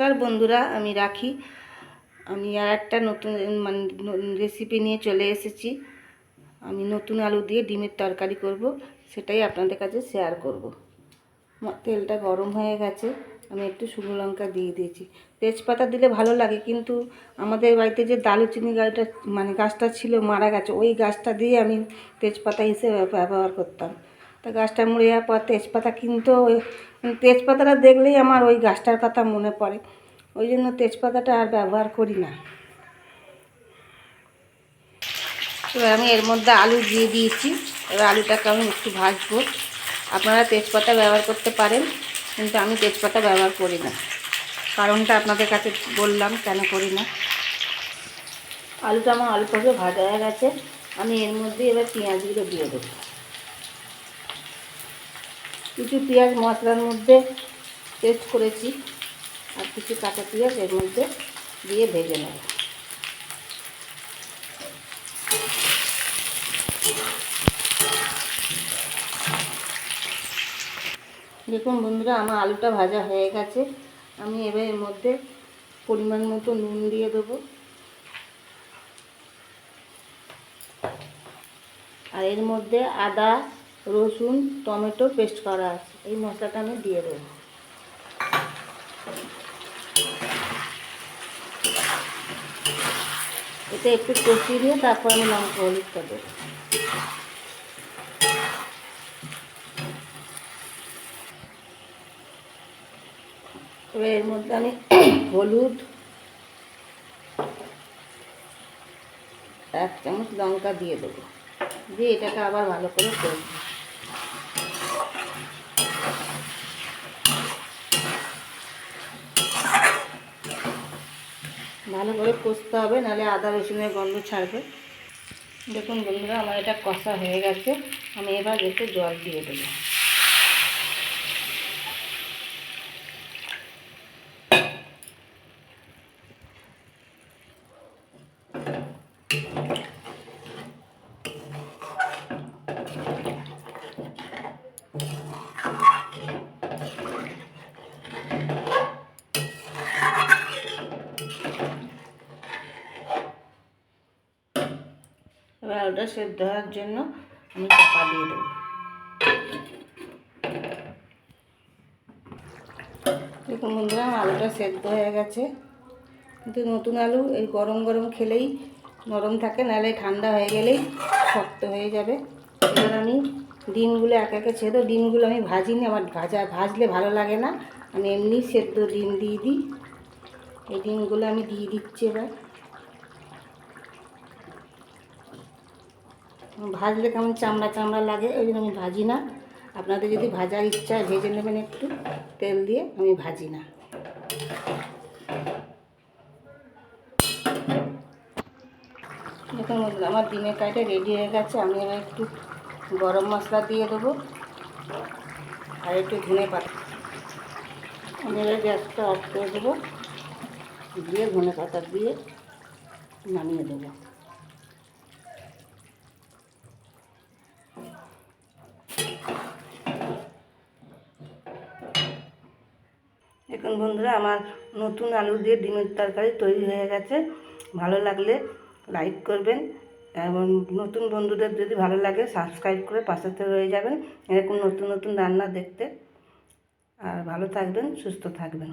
নমস্কার, বন্ধুরা, আমি রাখি। আমি আর একটা নতুন মানে রেসিপি নিয়ে চলে এসেছি। আমি নতুন আলু দিয়ে ডিমের তরকারি করব, সেটাই আপনাদের কাছে শেয়ার করব। তেলটা গরম হয়ে গেছে, আমি একটু শুকনো লঙ্কা দিয়ে দিয়েছি। তেজপাতা দিলে ভালো লাগে, কিন্তু আমাদের বাড়িতে যে দালুচিনি গাছটা মানে গাছটা ছিল, মারা গেছে, ওই গাছটা দিয়ে আমি তেজপাতা হিসেবে ব্যবহার করতাম। গাছটা মরে যাওয়ার পর তেজপাতা কিন্তু ওই- তেজপাতাটা দেখলেই আমার ওই গাছটার কথা মনে পড়ে। ওই জন্য তেজপাতাটা আর ব্যবহার করি না। এবার আমি এর মধ্যে আলু দিয়ে দিয়েছি। এবার আলুটাকে আমি একটু ভাজবো। আপনারা তেজপাতা ব্যবহার করতে পারেন, কিন্তু আমি তেজপাতা ব্যবহার করি না। কারণটা আপনাদের কাছে বললাম, কেন করি না। আলুটা আমার করে ভাজা হয়ে গেছে। আমি এর মধ্যে এবার পেঁয়াজগুলো দিয়ে দেবো। কিছু পেঁয়াজ মশলার মধ্যে পেস্ট করেছি আর কিছু কাঁচা পেঁয়াজ এর মধ্যে দিয়ে ভেজে নেব। দেখুন বন্ধুরা, আমার আলুটা ভাজা হয়ে গেছে। আমি এবার এর মধ্যে পরিমাণ মতো নুন দিয়ে দেবো। আর এর মধ্যে আদা রসুন, টমেটো পেস্ট করা আছে। এই মশলাটা আমি দিয়ে দেবো। এটা একটু কষিয়ে নিয়ে তারপর আমি লঙ্কা হলুদটা দেবো। এবার এর মধ্যে আমি হলুদ, এক চামচ লঙ্কা দিয়ে দেবো। দিয়ে এটাকে আবার ভালো করে করব ভালো করে কষতে হবে, নাহলে আদা রসুনের গন্ধ ছাড়বে। দেখুন বন্ধুরা, আমার এটা কষা হয়ে গেছে। আমি এবার একটু জল দিয়ে দেবো। এবার আলুটা সেদ্ধ হওয়ার জন্য আমি চাপা দিয়ে দেবো। দেখুন বন্ধুরা, আমার আলুটা সেদ্ধ হয়ে গেছে। কিন্তু নতুন আলু, এই গরম গরম খেলেই নরম থাকে, নাহলে ঠান্ডা হয়ে গেলেই শক্ত হয়ে যাবে। এবার আমি ডিমগুলো এক একে ছেদ ডিমগুলো আমি ভাজিনি, আমার ভাজা, ভাজলে ভালো লাগে না। আমি এমনি সেদ্ধ ডিম দিয়ে দিই। এই ডিমগুলো আমি দিয়ে দিচ্ছি এবার। ভাজলে কেমন চামড়া চামড়া লাগে, ওই জন্য আমি ভাজি না। আপনাদের যদি ভাজার ইচ্ছা ভেজে নেবেন একটু। তেল দিয়ে আমি ভাজি না। দেখুন আমার ডিমের কাইটা রেডি হয়ে গেছে। আমি এবার একটু গরম মশলা দিয়ে দেবো। আর একটু ধনে পাতা। আমি এবার গ্যাসটা অফ করে দেবো। দিয়ে ধনে পাতা দিয়ে নামিয়ে দেবো। এখন বন্ধুরা আমার নতুন আলু দিয়ে ডিমের তরকারি তৈরি হয়ে গেছে। ভালো লাগলে লাইক করবেন এবং নতুন বন্ধুদের যদি ভালো লাগে সাবস্ক্রাইব করে পাশাতে রয়ে যাবেন। এরকম নতুন নতুন রান্না দেখতে। আর ভালো থাকবেন, সুস্থ থাকবেন।